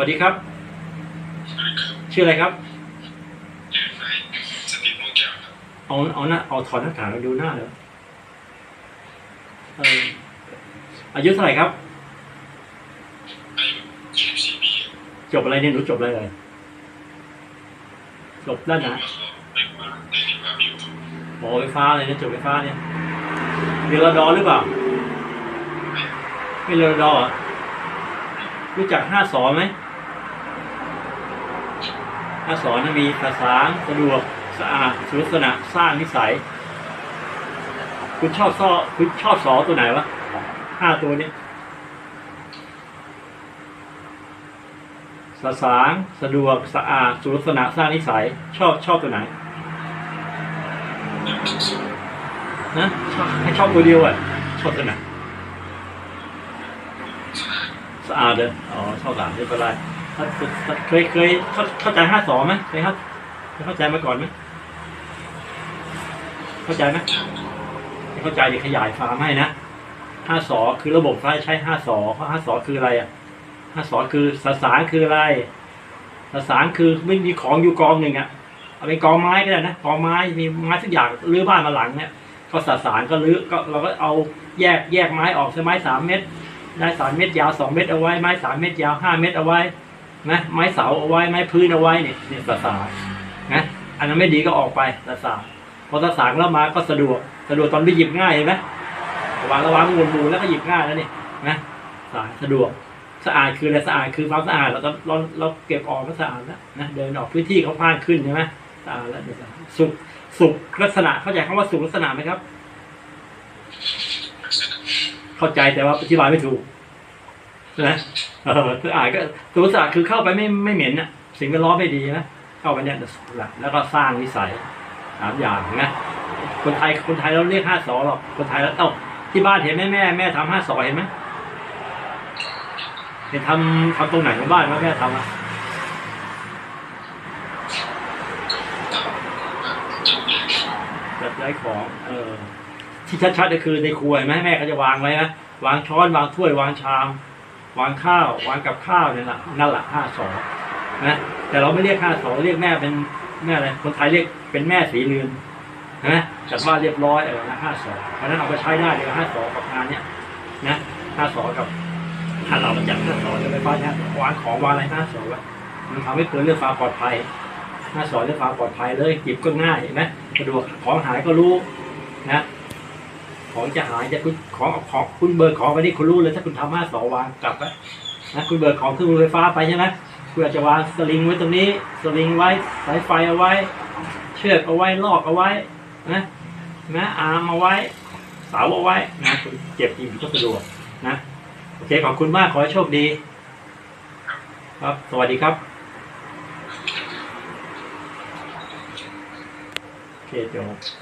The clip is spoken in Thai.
วัสดีครับ ชื่ออะไรครับสติม่วงแก้วครับเอาเอาหน้าเอาถอดหน้ากากมาดูหน้าเลยเอออายุเท่าไหร่ครับอายุ24ปีจบอะไรเนี่ยหนูจบอะไรเลยจบด้านไหนแล้วก็ไปมาในที่มาอยู่ครับหมอไฟฟ้าเลยนะจบไฟฟ้าเนี่ยเรียนรอดอหรือเปล่า ไม่เรียนรอดอเหรอรู้จักห้าสอนไหม ห้าสอนมีภาษาสะดวกสะอาดสุลักษณะสร้างนิสัย คุณชอบซอคุณชอบสอตัวไหนวะห้าตัวนี้สะสางสะดวกสะอาดสุลักษณะสร้างนิสัย ชอบชอบตัวไหนนะชอบให้ชอบตัวเดียวอะชอบตัวไหนสะอาดสะอาดเลยอ๋อชอบสะอาดไม่เป็นไร เคยเคยเข้าเข้าใจห้าสองไหมเคยครับเคยเข้าใจมาก่อนไหมเข้าใจไหมเข้าใจเดี๋ยวขยายความให้นะห้าสอคือระบบไฟใช้ห้าสอเพราะห้าสอคืออะไรอะห้าสอคือสสารคืออะไรสสารคือไม่มีของอยู่กองหนึ่งอะเอาเป็นกองไม้ก็ได้นะกองไม้มีไม้สักอย่างรื้อบ้านมาหลังเนี่ยก็สสารก็รื้อก็เราก็เอาแยกแยกไม้ออกใช่ไม้สามเม็ดได้สามเม็ดยาวสองเม็ดเอาไว้ไม้สามเม็ดยาวห้าเม็ดเอาไว้ นะไม้เสาเอาไว้ไม้พื้นเอาไว้เนี่ยเนี่ยสสารนะอันนั้นไม่ดีก็ออกไปสสารพอสสารแล้วมาก็สะดวกสะดวกตอนไปหยิบง่ายเห็นไหมวางระวางมูลมูแล้วก็หยิบง่ายแล้วนี่นะสารสะดวกสะอาดคืออะไรสะอาดคือความสะอาดเราเราเราเก็บออกก็สะอาดแล้วนะเดินออกพื้นที่เขาพานขึ้นใช่ไหมสะอาดแล้วเดี๋ยวสะอาดสุขสุขลักษณะเข้าใจคำว่าสุขลักษณะไหมครับ เข้าใจแต่ว่าอธิบายไม่ถูก นะเออออ่านก็ตัวสะอาดคือเข้าไปไม่ไม่เหม็นนะสิ่งแวดล้อมไม่ดีนะเข้าไปเนี่ยหลักแล้วก็สร้างนิสัยสามอย่างนะคนไทยคนไทยเราเรียกห้าสอหรอกคนไทยแล้วเอ้าที่บ้านเห็นไหมแม่แม่ทำห้าสอเห็นไหมเห็นทำทำตรงไหนในบ้านว่าแม่ทำอะจับเลี้ยงจัดย้ายของ เออที่ชัดๆก็คือในครัวเห็นไหมแม่ก็จะวางไว้นะวางช้อนวางถ้วยวางชาม วางข้าววางกับข้าวเนี่ยแหละนั่นแหละห้าสองนะแต่เราไม่เรียกห้าสองเรียกแม่เป็นแม่อะไรคนไทยเรียกเป็นแม่สีเรือนนะจัดว่าเรียบร้อยเออนะห้าสองเพราะฉะนั้นเอาไปใช้ได้เลยห้าสองกับงานเนี้ยนะห้าสองกับถ้าเราจัดห้าสองจะไปฟ้าเนี่ยวางของวางอะไรห้าสองไว้มันทำให้เกิดเรื่องความปลอดภัยห้าสองเรื่องความปลอดภัยเลยจิบก็ง่ายเห็นไหมสะดวกของหายก็รู้นะ ของจะหายจะคุณของของคุณเบิกของไปนี่คุณรู้เลย ถ้าคุณทำห้าสองวางกลับไว้นะคุณเบิกของเครื่องมือไฟฟ้าไปใช่ไหมคุณอาจจะวางสลิงไว้ตรงนี้ สลิงไว้สายไฟเอาไว้ เชือกเอาไว้ลอกเอาไว้นะนะอาร์มเอาไว้ เสาเอาไว้นะคุณเจ็บจริงก็สะดวกนะโอเคขอบคุณมากขอให้โชคดี ครับสวัสดีครับโอเคจบ